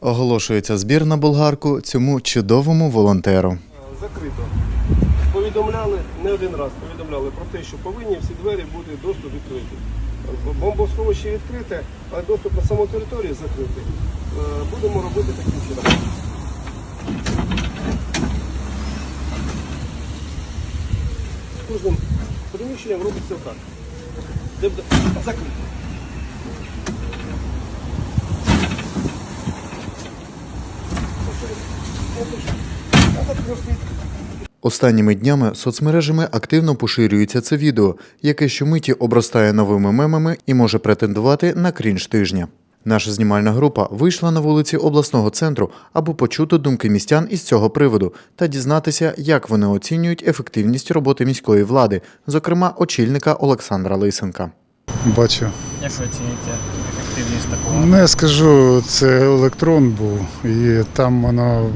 Оголошується збір на болгарку цьому чудовому волонтеру. закрито. Повідомляли не один раз, повідомляли про те, що повинні всі двері бути доступ відкриті. Бомбосховище відкрите, а доступ на саму територію закритий. Е, Будемо робити таким чином. З кожним приміщенням робиться так. Закрито. Останніми днями соцмережами активно поширюється це відео, яке щомиті обростає новими мемами і може претендувати на крінж тижня. Наша знімальна група вийшла на вулиці обласного центру, аби почути думки містян із цього приводу та дізнатися, як вони оцінюють ефективність роботи міської влади, зокрема очільника Олександра Лисенка. Бачу. Як ви оцінюєте ефективність такого? Ну, я скажу, це електрон був, і там воно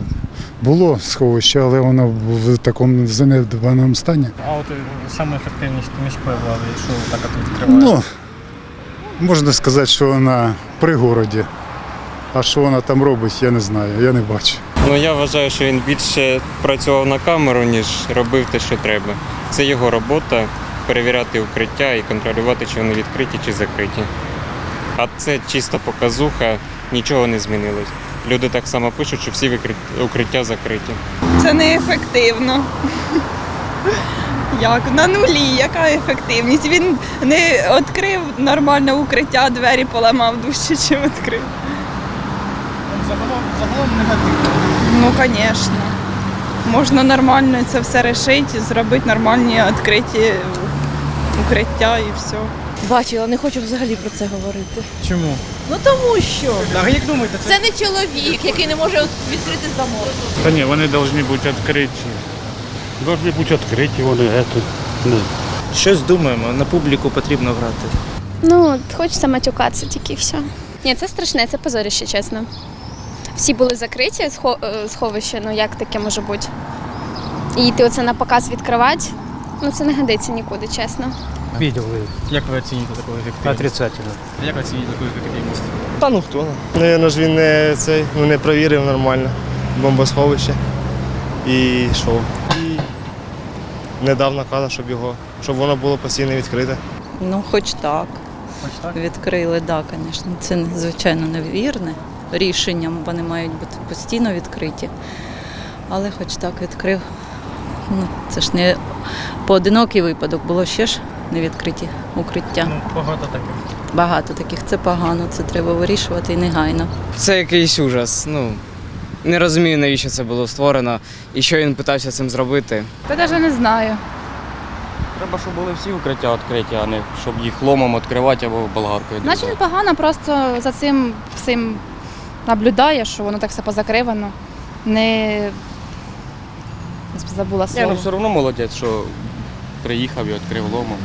було сховище, але воно в такому занедбаному стані. А от е, саме ефективність міської влади, що ви так от відкриваєте? Ну, можна сказати, що вона при городі. А що вона там робить, я не знаю, я не бачу. Ну я вважаю, що він більше працював на камеру, ніж робив те, що треба. Це його робота перевіряти укриття і контролювати, чи вони відкриті чи закриті. А це чисто показуха, нічого не змінилось. Люди так само пишуть, що всі укриття закриті. Це неефективно. Як? На нулі, яка ефективність? Він не відкрив нормальне укриття, двері поламав дужче, чим відкрив. Загалом, загалом негативно. Ну, звісно. Можна нормально це все рішити, зробити нормальні відкриті укриття і все. Бачила, не хочу взагалі про це говорити. Чому? Ну тому що А як думаєте, це це не чоловік, який не може відкрити замок. Та ні, вони повинні бути відкриті. Повинні бути відкриті, вони гетто. Не. Щось думаємо, на публіку потрібно грати. Ну, хочеться матюкатися тільки і все. Ні, це страшне, це позорище, чесно. Всі були закриті, схо- е, сховища, ну як таке може бути? І йти оце на показ відкривати, ну це не годиться нікуди, чесно. відділи? Як ви оцінюєте таку ефективність? Отрицательно. Як ви оцінюєте таку ефективність? Та ну хто? Наверно ж він не цей, ну не провірив нормально бомбосховище. І йшов. І не дав наказу, щоб його, щоб воно було постійно відкрите. Ну, хоч так. Хоч так? Відкрили, так, да, звісно. Це звичайно невірне рішенням. Вони мають бути постійно відкриті. Але хоч так відкрив. Ну, це ж не поодинокий випадок, було ще ж невідкриті укриття. Ну, багато таких. Багато таких. Це погано, це треба вирішувати і негайно. Це якийсь ужас. Ну не розумію, навіщо це було створено і що він питався цим зробити. Та навіть не знаю. Треба, щоб були всі укриття відкриті, а не щоб їх ломом відкривати або болгаркою. Значить, непогано, просто за цим всім наблюдає, що воно так все позакривано. Не забула Ні, ну все одно молодець, що приїхав і відкрив ломом.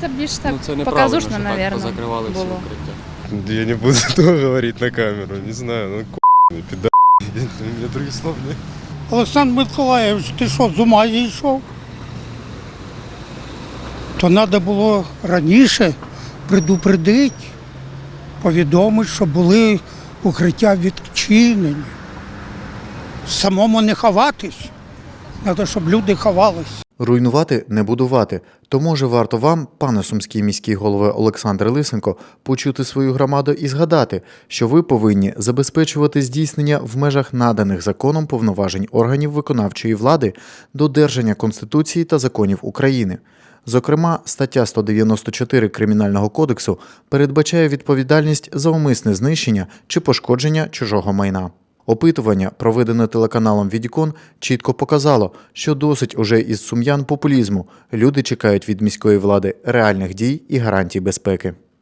Це більш так ну це неправильно, показушно, що так мабуть, позакривали всі було. укриття. Я не буду того говорить на камеру, не знаю, ну ку***ный педа. У меня других слов нет. Олександр Миколаївич, ти що, з ума зійшов? То треба було раніше предупредити, повідомити, що були укриття відчинені. Самому не ховатись. Треба, щоб люди ховались. Руйнувати не будувати. То може варто вам, пане сумський міський голови Олександр Лисенко, почути свою громаду і згадати, що ви повинні забезпечувати здійснення в межах наданих законом повноважень органів виконавчої влади додержання Конституції та законів України. Зокрема, стаття 194 Кримінального кодексу передбачає відповідальність за умисне знищення чи пошкодження чужого майна. Опитування, проведене телеканалом Відікон, чітко показало, що досить уже із сум'ян популізму. Люди чекають від міської влади реальних дій і гарантій безпеки.